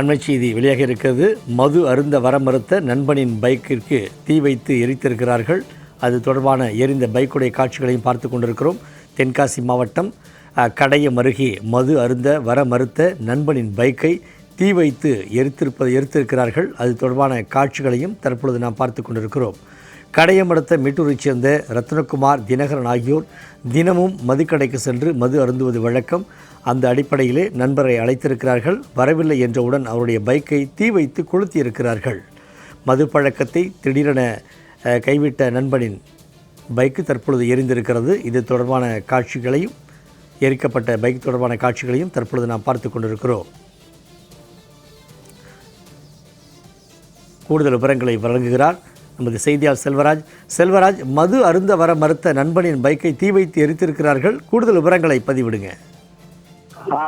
அண்மை செய்தி வெளியாக இருக்கிறது. மது அருந்த வர மறுத்த நண்பனின் பைக்கிற்கு தீ வைத்து எரித்திருக்கிறார்கள். அது தொடர்பான எரிந்த பைக்குடைய காட்சிகளையும் பார்த்து கொண்டிருக்கிறோம். தென்காசி மாவட்டம் கடையம் அருகே மது அருந்த வர மறுத்த நண்பனின் பைக்கை தீ வைத்து எரித்திருப்பது எரித்திருக்கிறார்கள். அது தொடர்பான காட்சிகளையும் தற்பொழுது நாம் பார்த்து கொண்டிருக்கிறோம். கடையமடுத்த மீட்டூரைச் சேர்ந்த ரத்னகுமார் தினகரன் ஆகியோர் தினமும் மதுக்கடைக்கு சென்று மது அருந்துவது வழக்கம். அந்த அடிப்படையிலே நண்பரை அழைத்திருக்கிறார்கள். வரவில்லை என்றவுடன் அவருடைய பைக்கை தீ வைத்து கொளுத்தியிருக்கிறார்கள். மது பழக்கத்தை திடீரென கைவிட்ட நண்பனின் பைக்கு தற்பொழுது எரிந்திருக்கிறது. இது தொடர்பான காட்சிகளையும் எரிக்கப்பட்ட பைக் தொடர்பான காட்சிகளையும் தற்பொழுது நாம் பார்த்து கொண்டிருக்கிறோம். கூடுதல் விவரங்களை வழங்குகிறார் நமக்கு செய்தியாளர் செல்வராஜ். செல்வராஜ் மது அருந்த வர மறுத்த நண்பனின் பைக்கை தீ வைத்து எரித்திருக்கிறார்கள். கூடுதல் விவரங்களை பதிவிடுங்க.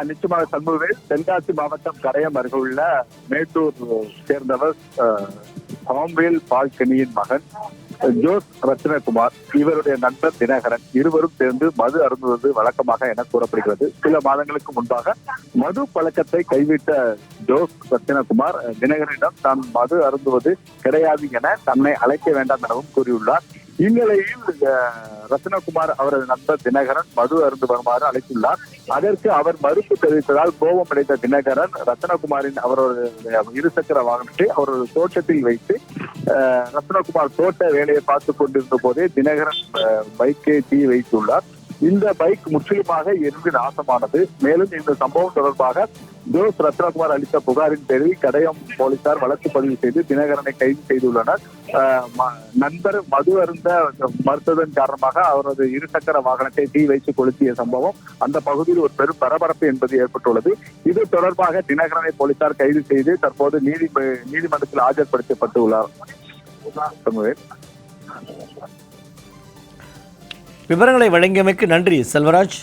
நிச்சயமாக சண்முகவேல் தென்காசி மாவட்டம் கடையம் அருகுள்ள மேட்டூர் சேர்ந்தவர் அஹ், சாம்வேல் பால்கனியின் மகன் ஜோஸ் ரத்னகுமார். இவருடைய நண்பர் தினகரன். இருவரும் சேர்ந்து மது அருந்துவது வழக்கமாக என கூறப்படுகிறது. சில மாதங்களுக்கு முன்பாக மது பழக்கத்தை கைவிட்ட ஜோஸ் ரத்னகுமார் அஹ், தினகரனிடம் தான் மது அருந்துவது கிடையாது என தன்னை அழைக்க வேண்டாம் எனவும் கூறியுள்ளார். இந்நிலையில் ரத்னகுமார் அவரது நண்பர் தினகரன் மது அருந்து வருமாறு அழைத்துள்ளார். அதற்கு அவர் மறுப்பு தெரிவித்ததால் கோபம் அடைந்த தினகரன் ரத்னகுமாரின் அவரது இருசக்கர வாகனத்தை அவரது தோட்டத்தில் வைத்து ரத்னகுமார் தோட்ட வேலையை பார்த்து கொண்டிருந்த போதே தினகரன் பைக்கை தீ வைத்துள்ளார். இந்த பைக் முற்றிலுமாக எரிந்து நாசமானது. மேலும் இந்த சம்பவம் தொடர்பாக ஜோஸ் ரத்னகுமார் அளித்த புகாரின் பேரில் கடையம் போலீசார் வழக்கு பதிவு செய்து தினகரனை கைது செய்துள்ளனர். நண்பர் மது அருந்த மறுத்ததன் காரணமாக அவரது இருசக்கர வாகனத்தை தீ வைத்து கொளுத்திய சம்பவம் அந்த பகுதியில் ஒரு பெரும் பரபரப்பு என்பது ஏற்பட்டுள்ளது. இது தொடர்பாக தினகரனை போலீசார் கைது செய்து தற்போது நீதி நீதிமன்றத்தில் ஆஜர்படுத்தப்பட்டுள்ளார். விவரங்களை வழங்கியமைக்கு நன்றி செல்வராஜ்.